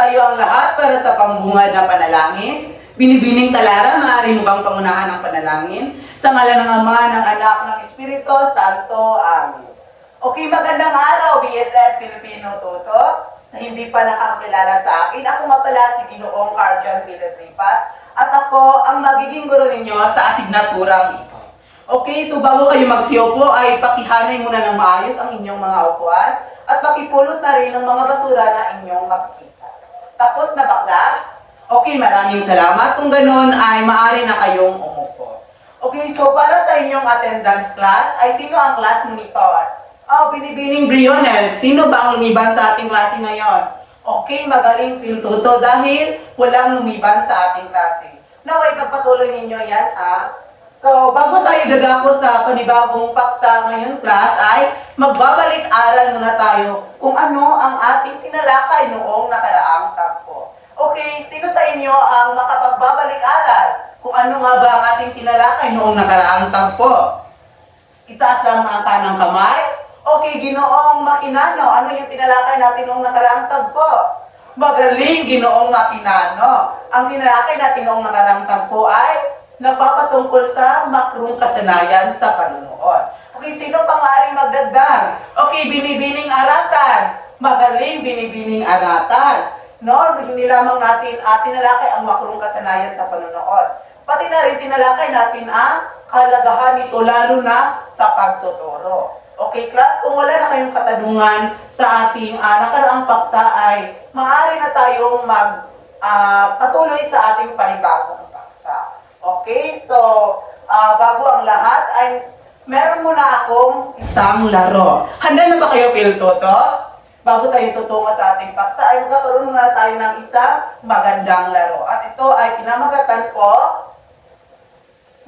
tayo ang lahat para sa pambungad na panalangin. Binibining talara, maaari mo bang pangunahan ang panalangin? Sa ngalan ng Ama, ng Anak, ng Espiritu Santo. Amen. Okay, magandang araw, BSF Filipino Toto. Sa hindi pa nakakilala sa akin, ako nga pala si Ginoong Carjan Piletripas at ako ang magiging guro ninyo sa asignaturang ito. Okay, so bago kayo magsiyopo ay pakihanay muna ng maayos ang inyong mga upuan at pakipulot na rin ng mga basura na inyong makikita. Tapos na ba, class? Okay, maraming salamat. Kung ganun ay maaari na kayong umupo. Okay, so para sa inyong attendance class, ay sino ang class monitor? Oh, binibining Brionel, sino ba ang lumiban sa ating klase ngayon? Okay, magaling Phil Tuto dahil walang lumiban sa ating klase. Naway pagpatuloy ninyo yan, ha? So, bago tayo dadako sa panibagong paksa ngayon, class, ay magbabalik-aral muna tayo kung ano ang ating tinalakay noong nakaraang Okay, sino sa inyo ang makapagbabalik-aral kung ano nga ba ang ating tinalakay noong nakaraang tagpo? Itaas lang ang kanang kamay. Okay, ginoong makinano. Ano yung tinalakay natin noong nakaraang tagpo? Magaling, ginoong makinano. Ang tinalakay natin noong nakaraang tagpo ay napapatungkol sa makrong kasanayan sa panunood. Okay, sino pang maaaring magdagdag? Okay, binibining aratan. Magaling, binibining aratan. No, hindi lamang natin uh, tinalakay ang makrong kasanayan sa panunood. Pati na rin tinalakay natin ang kalagahan nito lalo na sa pagtuturo. Okay, class, kung wala na kayong katanungan sa ating uh, nakaraang paksa ay maaari na tayong mag ah, patuloy sa ating panibagong paksa. Okay, so ah, bago ang lahat ay meron muna akong isang laro. Handa na ba kayo, Phil Toto? Bago tayo tutungo sa ating paksa ay magkakaroon muna tayo ng isang magandang laro. At ito ay pinamagatan ko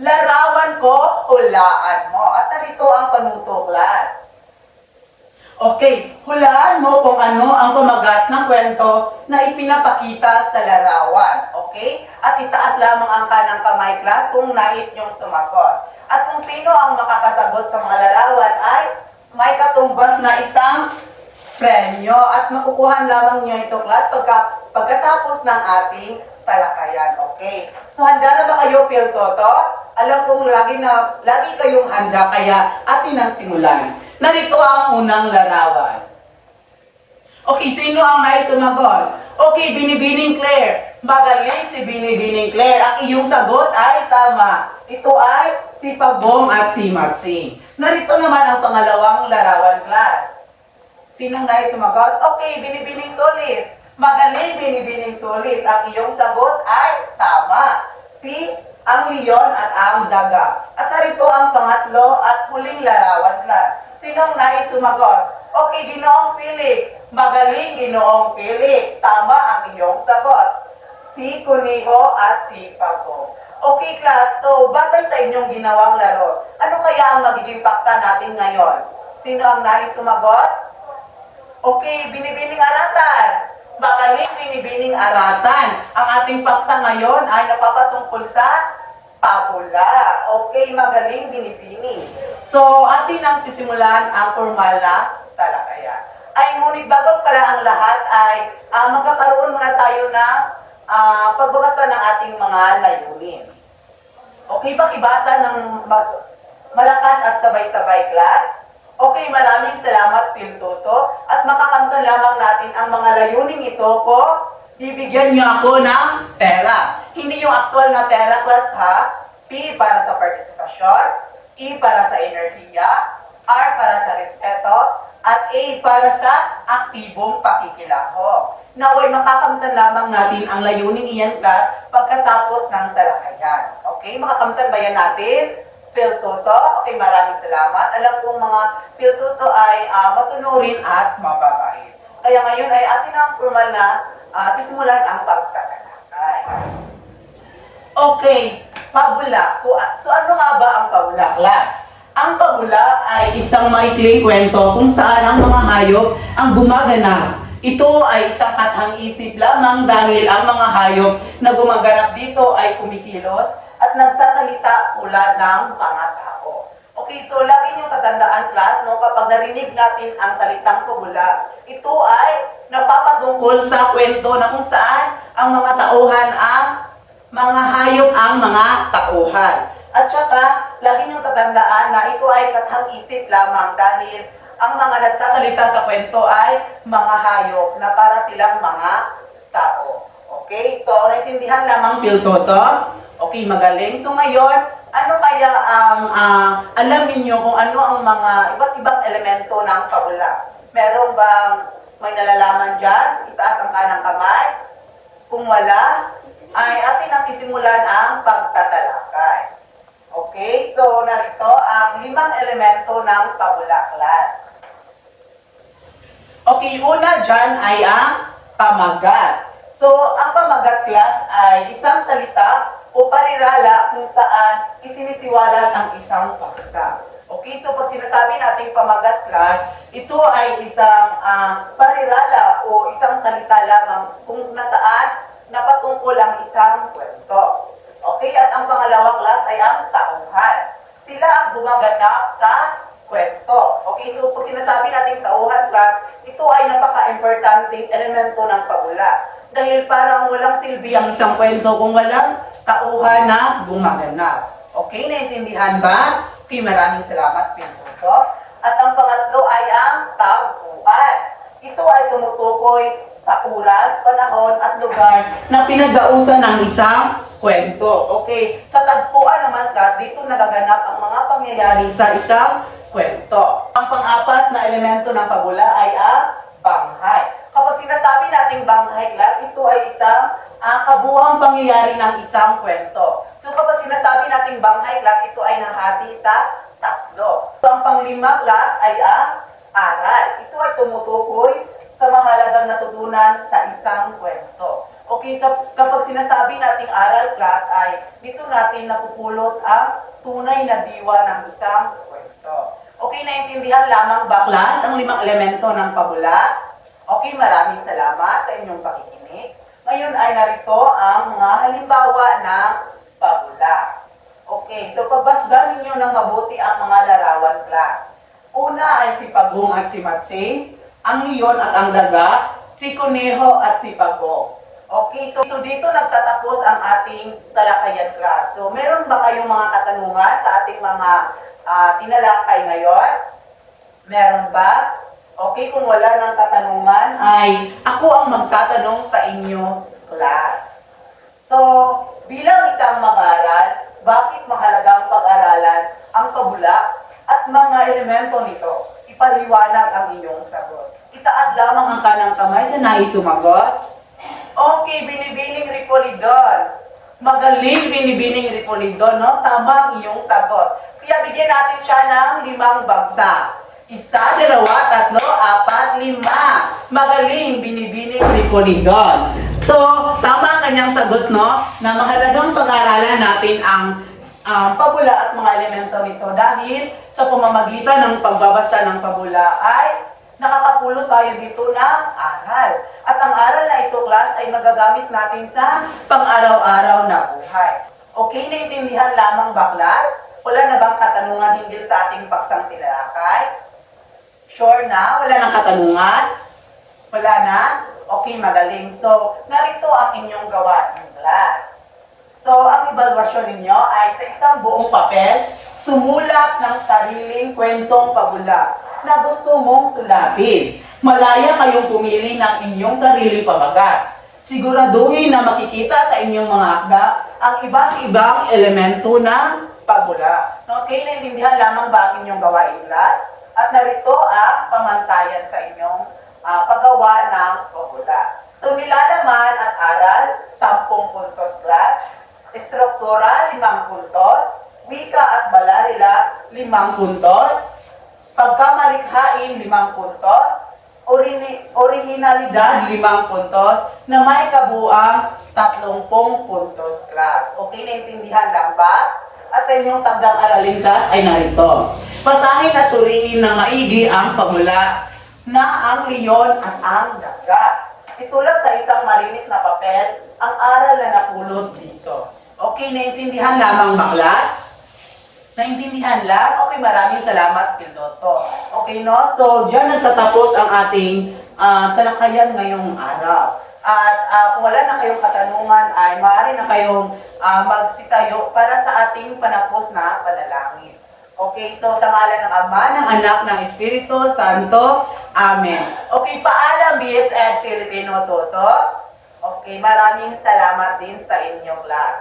Larawan ko, hulaan mo. At narito ang panuto, class. Okay, hulaan mo kung ano ang pamagat ng kwento na ipinapakita sa larawan. Okay? At itaas lamang ang kanang kamay, class, kung nais niyong sumagot. At kung sino ang makakasagot sa mga larawan ay may katumbas na isang premyo at makukuha lamang niyo ito, class, pagka, pagkatapos ng ating talakayan. Okay? So, handa na ba kayo, Phil Toto? Alam kong lagi na lagi kayong handa kaya atin ang simulan. Narito ang unang larawan. Okay, sino ang nais sumagot? Okay, Binibining Claire. Magaling si Binibining Claire. Ang iyong sagot ay tama. Ito ay si Pagong at si Maxine. Narito naman ang pangalawang larawan class. Sinong nais sumagot? Okay, Binibining Solid. Magaling Binibining Solid. Ang iyong sagot ay tama. Si ang leon at ang daga. At narito ang pangatlo at huling larawan class. Sinong nais sumagot? Okay, Ginoong Felix. Magaling, Ginoong Felix. Tama ang iyong sagot. Si Kuniho at si Pago. Okay, class. So, batay sa inyong ginawang laro, ano kaya ang magiging paksa natin ngayon? Sino ang nais sumagot? Okay, binibining aratan. Magaling binibining aratan. Ang ating paksa ngayon ay napapatungkol sa papula. Okay, magaling binibini. So, atin ang sisimulan ang formal na talakayan. Ay, ngunit bago pala ang lahat ay ah, magkakaroon muna tayo ng ah, pagbabasa ng ating mga layunin. Okay, pakibasa ng malakas at sabay-sabay class? Okay, maraming salamat, Phil Toto. At makakamtan lamang natin ang mga layuning ito ko. Bibigyan niyo ako ng pera. Hindi yung actual na pera, class, ha? P para sa partisipasyon, E para sa enerhiya, R para sa respeto, at A para sa aktibong pakikilaho. Naway makakamtan lamang natin ang layuning iyan, class, pagkatapos ng talakayan. Okay, makakamtan ba yan natin? Phil Toto, okay, maraming salamat. Alam kong mga Phil Toto ay ah, masunurin at mababait. Kaya ngayon ay atin ang formal na ah, sisimulan ang pagtatalakay. Okay, pabula. So, ano nga ba ang pabula, class? Ang pabula ay isang maikling kwento kung saan ang mga hayop ang gumaganap. Ito ay isang kathang isip lamang dahil ang mga hayop na gumaganap dito ay kumikilos at nagsasalita tulad ng mga tao. Okay, so lagi niyong tatandaan class, no, kapag narinig natin ang salitang pabula, ito ay napapatungkol sa kwento na kung saan ang mga tauhan ang mga hayop ang mga tauhan. At saka, lagi niyong tatandaan na ito ay katang-isip lamang dahil ang mga nagsasalita sa kwento ay mga hayop na para silang mga tao. Okay? So, naintindihan lamang feel toto? Okay, magaling. So, ngayon, ano kaya ang ah, alam ninyo kung ano ang mga iba't ibang elemento ng pabula? Meron bang may nalalaman dyan? Itaas ang kanang kamay. Kung wala, ay atin ang sisimulan ang pagtatalakay. Okay, so narito ang limang elemento ng pabula class. Okay, una dyan ay ang pamagat. So, ang pamagat class ay isang gumaganap sa kwento. Okay, so pag sinasabi nating tauhan class, ito ay napaka-importanting elemento ng pabula. Dahil parang walang silbi ang isang kwento kung walang tauhan na gumaganap. Okay, naintindihan ba? Okay, maraming salamat, Pinto. At ang pangatlo ay ang tagpuan. Ito ay tumutukoy sa oras, panahon at lugar na pinagdausan ng isang kwento. Okay, sa tagpuan naman, class, dito nagaganap ang mga pangyayari sa isang kwento. Ang pang-apat na elemento ng pabula ay ang banghay. Kapag sinasabi nating banghay, class, ito ay isang ang kabuang pangyayari ng isang kwento. So kapag sinasabi nating banghay class, ito ay nahati sa tatlo. So, ang panglima class ay ang aral. Ito ay tumutukoy sa mahalagang natutunan sa isang kwento. Okay, kapag sinasabi nating aral class ay dito natin napupulot ang tunay na diwa ng isang kwento. Okay, naintindihan lamang ba class ang limang elemento ng pabula? Okay, maraming salamat sa inyong pakikinig. Ngayon ay narito ang mga halimbawa ng pabula. Okay, so pagbasdan ninyo ng mabuti ang mga larawan class. Una ay si Pagong at si Matsing, ang leon at ang daga, si Kuneho at si Pagong. Okay, so, so dito nagtatapos ang ating talakayan class. So meron ba kayong mga katanungan sa ating mga ah, tinalakay ngayon? Meron ba? Okay, kung wala ng katanungan, ay ako ang magtatanong sa inyo, class. So, bilang isang mag-aral, bakit mahalagang pag-aralan ang kabula at mga elemento nito? Ipaliwanag ang inyong sagot. Itaas lamang ang kanang kamay sa nais sumagot. Okay, binibining Ripolidon. Magaling binibining Ripolidon, no? Tama ang iyong sagot. Kaya bigyan natin siya ng limang bagsak. Isa, dalawa, tatlo, apat, lima. Magaling binibining Ripolidon. So, tama ang kanyang sagot, no? Na mahalagang pag-aralan natin ang um, pabula at mga elemento nito dahil sa pamamagitan ng pagbabasa ng pabula ay nakakapulot tayo dito ng aral. At ang aral na ito, class, ay magagamit natin sa pang-araw-araw na buhay. Okay, naintindihan lamang ba, class? Wala na bang katanungan hinggil sa ating paksang tinalakay? Sure na? Wala nang katanungan? Wala na? Okay, magaling. So, narito ang inyong gawain, class. So, ang evaluasyon ninyo ay sa isang buong papel, sumulat ng sariling kwentong pabula na gusto mong sulatin. Malaya kayong pumili ng inyong sariling pamagat. Siguraduhin na makikita sa inyong mga akda ang iba't ibang elemento ng pabula. Okay, naintindihan lamang ba ang inyong gawain, class? At narito ang pamantayan sa inyong ah, paggawa ng pabula. So, nilalaman at aral, 10 puntos class. Struktura, 5 puntos. Wika at balarila, 5 puntos. Pagkamalikhain, 5 puntos. Orini, originalidad, 5 puntos. Na may kabuang 30 puntos class. Okay, naintindihan lang ba? At sa inyong tagdang aralin class ay narito. Pasahin at suriin na maigi ang pamula na ang leon at ang daga. Isulat sa isang malinis na papel ang aral na napulot dito. Okay, naintindihan lamang bakla? Naintindihan lang? Okay, maraming salamat, Pildoto. Okay, no? So, dyan nagtatapos ang ating ah, talakayan ngayong araw. At ah, kung wala na kayong katanungan, ay maaari na kayong ah, magsitayo para sa ating panapos na panalangin. Okay, so sa ngalan ng Ama, ng Anak, ng Espiritu Santo, Amen. Okay, paalam BSN Filipino Toto. Okay, maraming salamat din sa inyong lahat.